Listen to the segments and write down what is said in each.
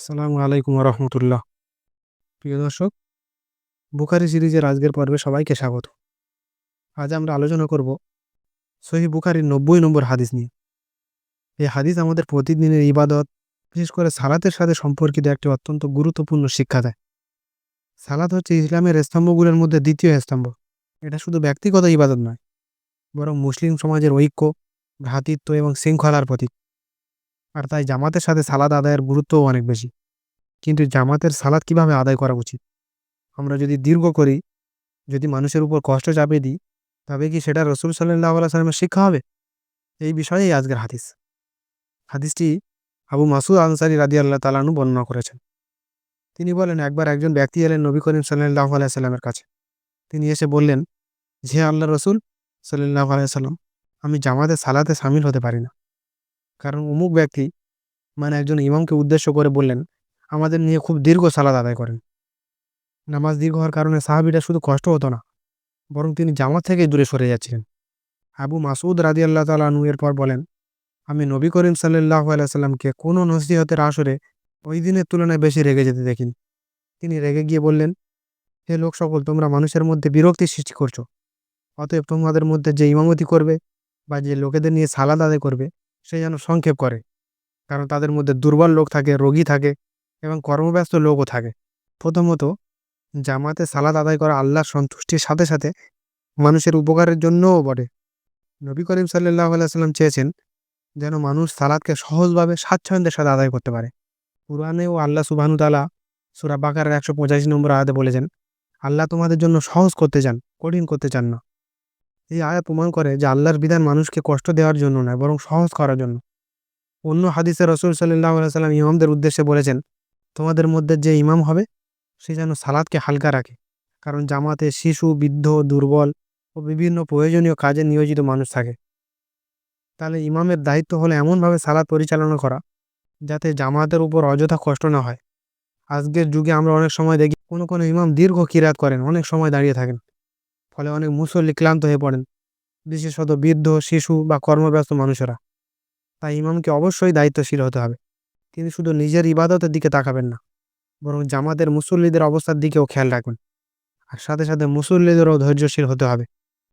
আসসালামু আলাইকুম রহমতুল্লাহ প্রিয় দর্শক, বুখারি সিরিজের আজকের পর্বে সবাইকে স্বাগত। আজ আমরা আলোচনা করব সহি বুখারির নব্বই নম্বর হাদিস নিয়ে। এই হাদিস আমাদের প্রতিদিনের ইবাদত, বিশেষ করে সালাতের সাথে সম্পর্কিত একটি অত্যন্ত গুরুত্বপূর্ণ শিক্ষা দেয়। সালাত হচ্ছে ইসলামের স্তম্ভগুলোর মধ্যে দ্বিতীয় স্তম্ভ। এটা শুধু ব্যক্তিগত ইবাদত নয়, বরং মুসলিম সমাজের ঐক্য, ভ্রাতৃত্ব এবং শৃঙ্খলার প্রতীক। আর তাই জামাতের সাথে সালাদ আদায়ের গুরুত্বও অনেক বেশি। কিন্তু জামাতের সালাদ কীভাবে আদায় করা উচিত? আমরা যদি দীর্ঘ করি, যদি মানুষের উপর কষ্ট চাপিয়ে দিই, তবে কি সেটা রসুল সাল্লাহ সাল্লামের শিক্ষা হবে? এই বিষয়েই আজকের হাদিস। হাদিসটি আবু মাসুদ আনসারি রাদি আল্লাহ তালানু বর্ণনা করেছেন। তিনি বলেন, একবার একজন ব্যক্তি এলেন নবী করিম সাল্লাহ আলাইসাল্লামের কাছে। তিনি এসে বললেন যে আল্লাহ রসুল সাল্লাহ আলাইসাল্লাম আমি জামাতে সালাতে সামিল হতে পারি না। কারণ অমুক ব্যক্তি মানে একজন ইমামকে উদ্দেশ্য করে বললেন, আমাদের নিয়ে খুব দীর্ঘ সালাদ আদায় করেন। নামাজ দীর্ঘ হওয়ার কারণে সাহাবিটা শুধু কষ্ট হতো না, বরং তিনি জামাত থেকে দূরে সরে যাচ্ছিলেন। আবু মাসুদ রাজি আল্লাহ তালু এরপর বলেন, আমি নবী করিম সাল্লাহ আলাইসাল্লামকে কোনো নসিহতের আসরে ওই দিনের তুলনায় বেশি রেগে যেতে দেখিনি। তিনি রেগে গিয়ে বললেন, হে লোক সকল, তোমরা মানুষের মধ্যে বিরক্তি সৃষ্টি করছ। অতএব তোমাদের মধ্যে যে ইমামতি করবে বা যে লোকেদের নিয়ে সালাদ আদায় করবে সে যেন সংক্ষেপ করে। কারণ তাদের মধ্যে দুর্বল লোক থাকে, রোগী থাকে এবং কর্মব্যস্ত লোকও থাকে। প্রথমত, জামাতে সালাদ আদায় করা আল্লাহর সন্তুষ্টির সাথে সাথে মানুষের উপকারের জন্যও বটে। নবী করিম সাল্লাহ আলাইসাল্লাম চেয়েছেন যেন মানুষ সালাদকে সহজভাবে স্বাচ্ছন্দ্যের সাথে আদায় করতে পারে। পুরানে ও আল্লাহ সুবাহনু তালা সুরা একশো পঁচাশি নম্বর আয়াতে বলেছেন, আল্লাহ তোমাদের জন্য সহজ করতে চান, কঠিন করতে চান না। এই আয়াত প্রমাণ করে যে আল্লাহর বিধান মানুষকে কষ্ট দেওয়ার জন্য নয়, বরং সহজ করার জন্য। অন্য হাদিসে রসুল সাল্লাহ সাল্লাম ইমামদের উদ্দেশ্যে বলেছেন, তোমাদের মধ্যে যে ইমাম হবে, সে যেন সালাদকে হালকা রাখে। কারণ জামাতে শিশু, বৃদ্ধ, দুর্বল ও বিভিন্ন প্রয়োজনীয় কাজে নিয়োজিত মানুষ থাকে। তাহলে ইমামের দায়িত্ব হলো এমনভাবে সালাদ পরিচালনা করা, যাতে জামাতের উপর অযথা কষ্ট না হয়। আজকের যুগে আমরা অনেক সময় দেখি, কোনো কোনো ইমাম দীর্ঘ কিরাত করেন, অনেক সময় দাঁড়িয়ে থাকেন। ফলে অনেক মুসল্লি ক্লান্ত হয়ে পড়েন, বিশেষত বৃদ্ধ, শিশু বা কর্মব্যস্ত মানুষেরা। তাই ইমামকে অবশ্যই দায়িত্বশীল হতে হবে, তিনি শুধু নিজের ইবাদতের দিকে তাকাবেন না, বরং জামাতের মুসল্লিদের অবস্থার দিকেও খেয়াল রাখবেন। আর সাথে সাথে মুসল্লিদেরও ধৈর্যশীল হতে হবে।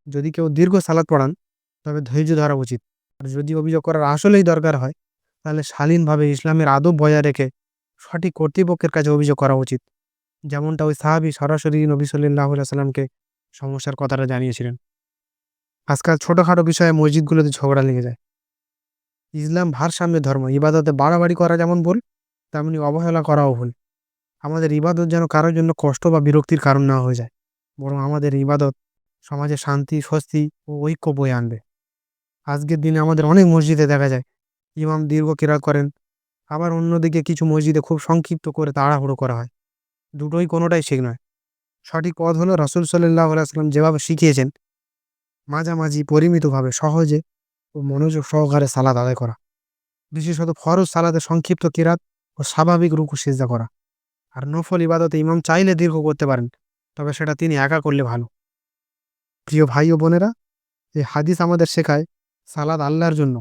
যদি কেউ দীর্ঘ সালাদ পড়ান, তবে ধৈর্য ধরা উচিত। আর যদি অভিযোগ করার আসলেই দরকার হয়, তাহলে শালীনভাবে ইসলামের আদব বজায় রেখে সঠিক কর্তৃপক্ষের কাছে অভিযোগ করা উচিত। যেমনটা ওই সাহাবি সরাসরি নবী সাল্লাহ সাল্লামকে সমস্যার কথাটা জানিয়েছিলেন। আজকাল ছোটোখাটো বিষয়ে মসজিদগুলোতে ঝগড়া লেগে যায়। ইসলাম ভারসাম্যের ধর্ম, ইবাদতে বাড়াবাড়ি করা যেমন ভুল, তেমনি অবহেলা করাও ভুল। আমাদের ইবাদত যেন কারোর জন্য কষ্ট বা বিরক্তির কারণ না হয়ে যায়, বরং আমাদের ইবাদত সমাজে শান্তি, স্বস্তি ও ঐক্য বয়ে আনবে। আজকের দিনে আমাদের অনেক মসজিদে দেখা যায়, ইমাম দীর্ঘ কেরাত করেন, আবার অন্যদিকে কিছু মসজিদে খুব সংক্ষিপ্ত করে তাড়াহুড়ো করা হয়। দুটোই কোনোটাই ঠিক নয়। সঠিক পথ হলো রসুল সাল্লাহ আলাইসাল্লাম যেভাবে শিখিয়েছেন, মাঝামাঝি, পরিমিতভাবে, সহজে ও মনোযোগ সহকারে সালাদ আদায় করা। বিশেষত ফরজ সালাদে সংক্ষিপ্ত কিরাত ও স্বাভাবিক রুকু সিজা করা। আর নফল ইবাদতে ইমাম চাইলে দীর্ঘ করতে পারেন, তবে সেটা তিনি একা করলে ভালো। প্রিয় ভাই ও বোনেরা, এই হাদিস আমাদের শেখায় সালাদ আল্লাহর জন্য।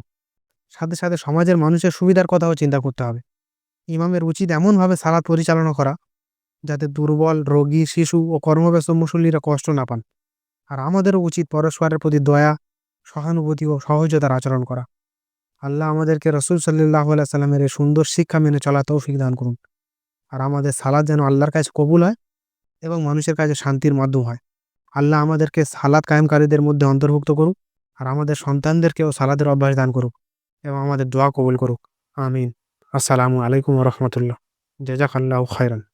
সাথে সাথে সমাজের মানুষের সুবিধার কথাও চিন্তা করতে হবে। ইমামের উচিত এমনভাবে সালাদ পরিচালনা করা যাতে দুর্বল, রোগী, শিশু ও কর্মব্যস্ত মুসল্লিরা কষ্ট না পান। আর আমাদেরও উচিত পরস্পরের প্রতি দয়া, সহানুভূতি ও সহজতার আচরণ করা। আল্লাহ আমাদেরকে রসুল সাল্লাহ সাল্লামের এই সুন্দর শিক্ষা মেনে চলা তৌফিক দান করুন। আর আমাদের সালাদ যেন আল্লাহর কাছে কবুল হয় এবং মানুষের কাছে শান্তির মাধ্যম হয়। আল্লাহ আমাদেরকে সালাদ কায়েমকারীদের মধ্যে অন্তর্ভুক্ত করুক আর আমাদের সন্তানদেরকেও সালাদের অভ্যাস দান করুক এবং আমাদের দোয়া কবুল করুক। আমিন। আসসালামু আলাইকুম রহমতুল্লাহ। জেজাক আল্লাহ খায়রান।